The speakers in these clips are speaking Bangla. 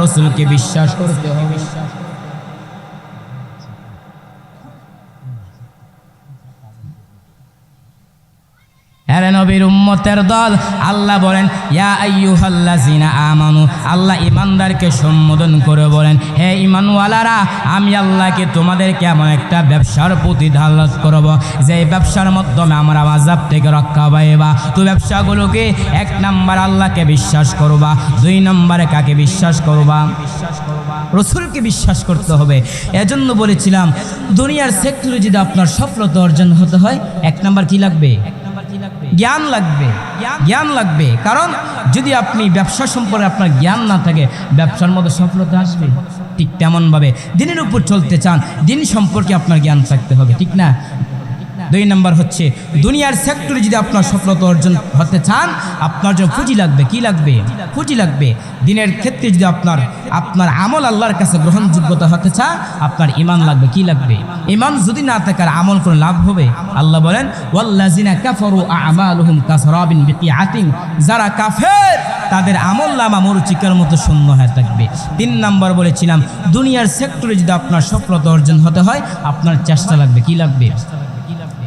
রসুলকে বিশ্বাস করতে হবে হ্যাঁ নবীর উম্মতের দল। আল্লাহ বলেন, ইয়া আইয়ুহাল্লাযিনা আমানু। আল্লাহ ইমানদারকে সম্বোধন করে বলেন, হে ইমানওয়ালারা আমি আল্লাহকে তোমাদেরকে এমন একটা ব্যবসার প্রতি ধালত করব, যে ব্যবসার মাধ্যমে আমরা আজাব থেকে রক্ষা পাইবা। তো ব্যবসাগুলোকে এক নাম্বার আল্লাহকে বিশ্বাস করবা, দুই নম্বরে কাকে বিশ্বাস করবা? বিশ্বাস রসুলকে বিশ্বাস করতে হবে। এজন্য বলেছিলাম, দুনিয়ার সেক্টরে যদি আপনার সফলতা অর্জন হতে হয়। এক নাম্বার কি লাগবে? জ্ঞান লাগবে। জ্ঞান লাগবে। কারণ যদি আপনি ব্যবসা সম্পর্কে আপনার জ্ঞান না থাকে, ব্যবসার মধ্যে সফলতা আসবে। ঠিক তেমনভাবে দিনের উপর চলতে চান, দিন সম্পর্কে আপনার জ্ঞান থাকতে হবে, ঠিক না? দুই নম্বর হচ্ছে, দুনিয়ার সেক্টরে যদি আপনার সফলতা অর্জন হতে চান, আপনার জন্য পুঁজি লাগবে। কি লাগবে? পুঁজি লাগবে। দিনের ক্ষেত্রে যদি আপনার আপনার আমল আল্লাহর কাছে গ্রহণযোগ্যতা হতে চান আপনার ইমান লাগবে। কি লাগবে? ইমান যদি না থাকে, আর আমল করে লাভ হবে? আল্লাহ বলেন ওয়াল্লাজিনা যারা কাফের, তাদের আমল লামা মরুচিকার মতো শূন্য হয়ে থাকবে। তিন নম্বর বলেছিলাম, দুনিয়ার সেক্টরে যদি আপনার সফলতা অর্জন হতে হয়, আপনার চেষ্টা লাগবে। কি লাগবে?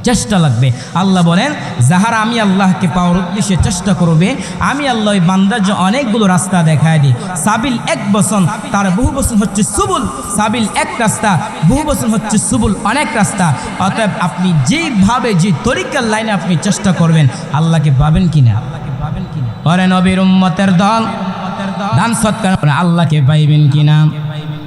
চেষ্টা লাগবে। আল্লাহ বলেন, যাহারা আমি আল্লাহকে পাওয়ার উদ্দেশ্যে চেষ্টা করবে, আমি আল্লাহ বান্দার জন্য অনেকগুলো রাস্তা দেখায় দিই। সাবিল এক বসন তার বহু বসন হচ্ছে সুবুল। সাবিল এক রাস্তা, বহু বসন হচ্ছে সুবুল অনেক রাস্তা। অতএব আপনি যেভাবে যে তরিকার লাইনে আপনি চেষ্টা করবেন, আল্লাহকে পাবেন কিনা পাবেন কিনা অরে নবীর উম্মতের দল, দান সৎকার আল্লাহকে পাইবেন কিনা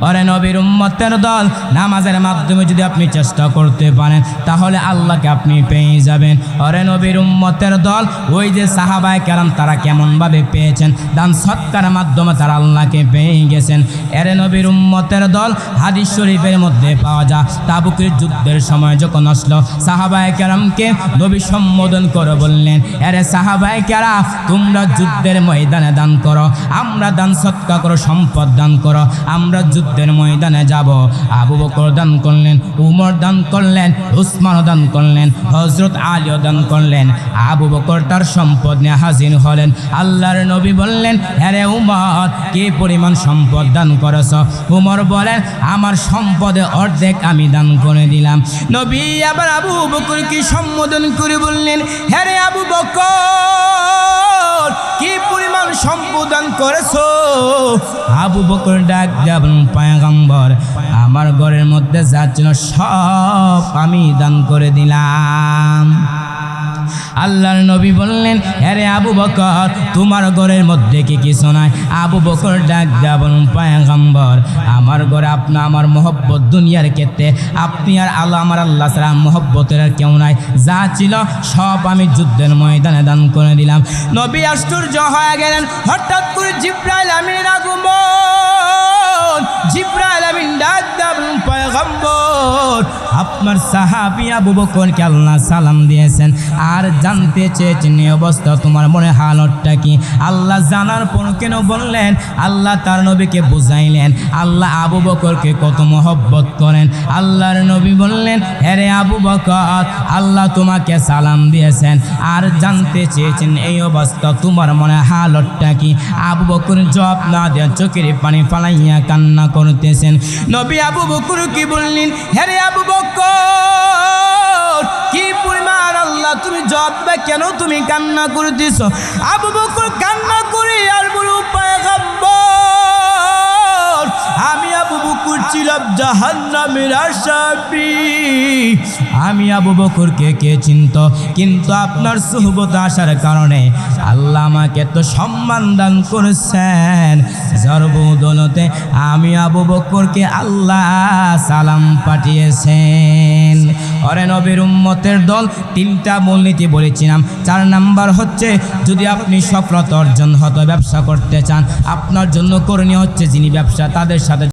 অরে নবীর উম্মতের দল, নামাজের মাধ্যমে যদি আপনি চেষ্টা করতে পারেন, তাহলে আল্লাহকে আপনি পেয়ে যাবেন। অরে নবীর উম্মতের দল, ওই যে সাহাবায় কেরাম তারা কেমনভাবে পেয়েছেন? দান সৎকারের মাধ্যমে তারা আল্লাহকে পেয়ে গেছেন। এরে নবীর উম্মতের দল, হাদিস শরীফের মধ্যে পাওয়া যায়, তাবুকের যুদ্ধের সময় যখন আসলো, সাহাবায় কেরামকে নবী সম্বোধন করে বললেন এরে সাহাবায় কেরা, তোমরা যুদ্ধের ময়দানে দান করো, আমরা দান সৎকা করো, সম্পদ দান করো, আমরা যুদ্ধের ময়দানে যাব। আবু বকর দান করলেন, উমর দান করলেন, উসমান দান করলেন হজরত আলীও দান করলেন। আবু বকর তার সম্পদ নিয়ে হাজির হলেন। আল্লাহর নবী বললেন হ্যারে উমর, কি পরিমাণ সম্পদ দান করেছ? উমর বলেন, আমার সম্পদে অর্ধেক আমি দান করে দিলাম। নবী আবার আবু বকর কি সম্বোধন করে বললেন হ্যারে আবু বকর সম্বোধন করেছ? আবু বকর ডাক যাবেন পায়গম্বর, আমার ঘরের মধ্যে যার জন্য সব আমি দান করে দিলাম। আল্লাহর নবী বললেন হ্যারে আবু বকর, তোমার ঘরের মধ্যে কি কিছু নাই? আবু বকর ডাক দেবেন পায়গম্বর, আমার ঘরে আপনি আমার মহব্বত দুনিয়ার ক্ষেত্রে আপনি আর আল্লাহ, আমার আল্লাহ ছাড়া মহব্বতের আর কেউ নাই। যা ছিল সব আমি যুদ্ধের ময়দানে দান করে দিলাম। নবী আশ্চর্য হয়ে গেলেন। হঠাৎ করে জিব্রাইল আপনার সাহাবি আবু বকরকে আল্লাহ সালাম দিয়েছেন। আর জানতে চেয়েছেন অবস্থা তোমার মনে হালতটা কি? আল্লাহ জানার পর কেন বললেন, আল্লাহ তার নবীকে বুঝাইলেন। আল্লাহ আবু বকরকে কত মহব্বত করেন। আল্লাহর নবী বললেন হ্যারে আবু বকর, আল্লাহ তোমাকে সালাম দিয়েছেন। আর জানতে চেয়েছেন এই অবস্থা তোমার মনে হালতটা কি? আবু বকর জবাব না দেওয়া চোখের পানি ফালাইয়া কান্না করতেছেন। নবী আবু বকর কি বললেন হ্যারে আবু বকর কি পরিমাণ আল্লাহ তুমি দেবে কেন তুমি কান্না করে করতেছ? আবু বকর কান্না করে আর বলো, পয়গম্বর, আমি আবু বকর ছিলাম জাহান্নামের আসামি। আমি আবু বকরকে কে চিনত? কিন্তু আপনার সুহবত আসার কারণে আল্লাহ আমাকে তো সম্মান দান করেছেন। সর্বদলতে আমি আবু বকরকে আল্লাহ সালাম পাঠিয়েছেন। অরে নবীর উম্মতের দল তিনটা মূলনীতি বলেছিলাম। চার নাম্বার হচ্ছে, যদি আপনি সফলতা অর্জন হত, ব্যবসা করতে চান, আপনার জন্য করণীয় হচ্ছে যিনি ব্যবসা, তাদের সাথে